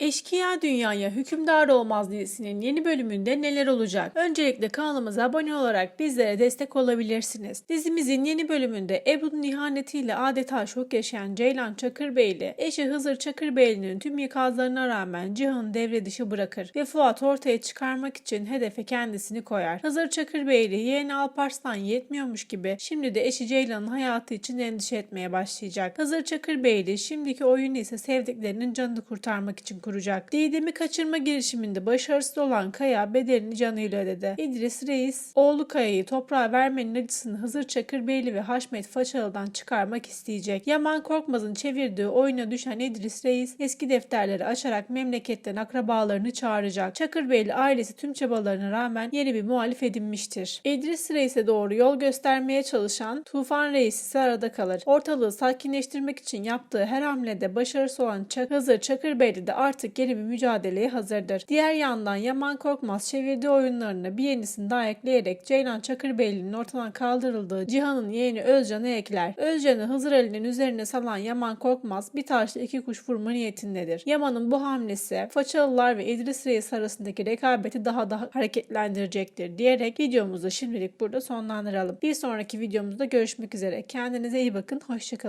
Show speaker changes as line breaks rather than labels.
Eşkıya Dünyaya Hükümdar Olmaz dizisinin yeni bölümünde neler olacak? Öncelikle kanalımıza abone olarak bizlere destek olabilirsiniz. Dizimizin yeni bölümünde Ebru'nun ihanetiyle adeta şok yaşayan Ceylan Çakırbeyli, eşi Hızır Çakırbeyli'nin tüm ikazlarına rağmen Cihan'ı devre dışı bırakır ve Fuat ortaya çıkarmak için hedefe kendisini koyar. Hızır Çakırbeyli yeğeni Alparslan yetmiyormuş gibi şimdi de eşi Ceylan'ın hayatı için endişe etmeye başlayacak. Hızır Çakırbeyli şimdiki oyunu ise sevdiklerinin canını kurtarmak için kuracak. Didem'i kaçırma girişiminde başarısız olan Kaya bedelini canıyla ödedi. İdris Reis, oğlu Kaya'yı toprağa vermenin acısını Hızır Çakırbeyli ve Haşmet Façalı'dan çıkarmak isteyecek. Yaman Korkmaz'ın çevirdiği oyuna düşen İdris Reis eski defterleri açarak memleketten akrabalarını çağıracak. Çakırbeyli ailesi tüm çabalarına rağmen yeni bir muhalif edinmiştir. İdris Reis'e doğru yol göstermeye çalışan Tufan Reis ise arada kalır. Ortalığı sakinleştirmek için yaptığı her hamlede başarısı olan Çak Hızır Çakırbeyli de artık yeni bir mücadeleye hazırdır. Diğer yandan Yaman Korkmaz çevirdiği oyunlarına bir yenisini daha ekleyerek Ceylan Çakırbeyli'nin ortadan kaldırıldığı Cihan'ın yeğeni Özcan'ı ekler. Özcan'ı Hızır Ali'nin üzerine salan Yaman Korkmaz bir taşla iki kuş vurma niyetindedir. Yaman'ın bu hamlesi Façalılar ve İdris Reis arasındaki rekabeti daha da hareketlendirecektir diyerek videomuzu şimdilik burada sonlandıralım. Bir sonraki videomuzda görüşmek üzere. Kendinize iyi bakın. Hoşçakalın.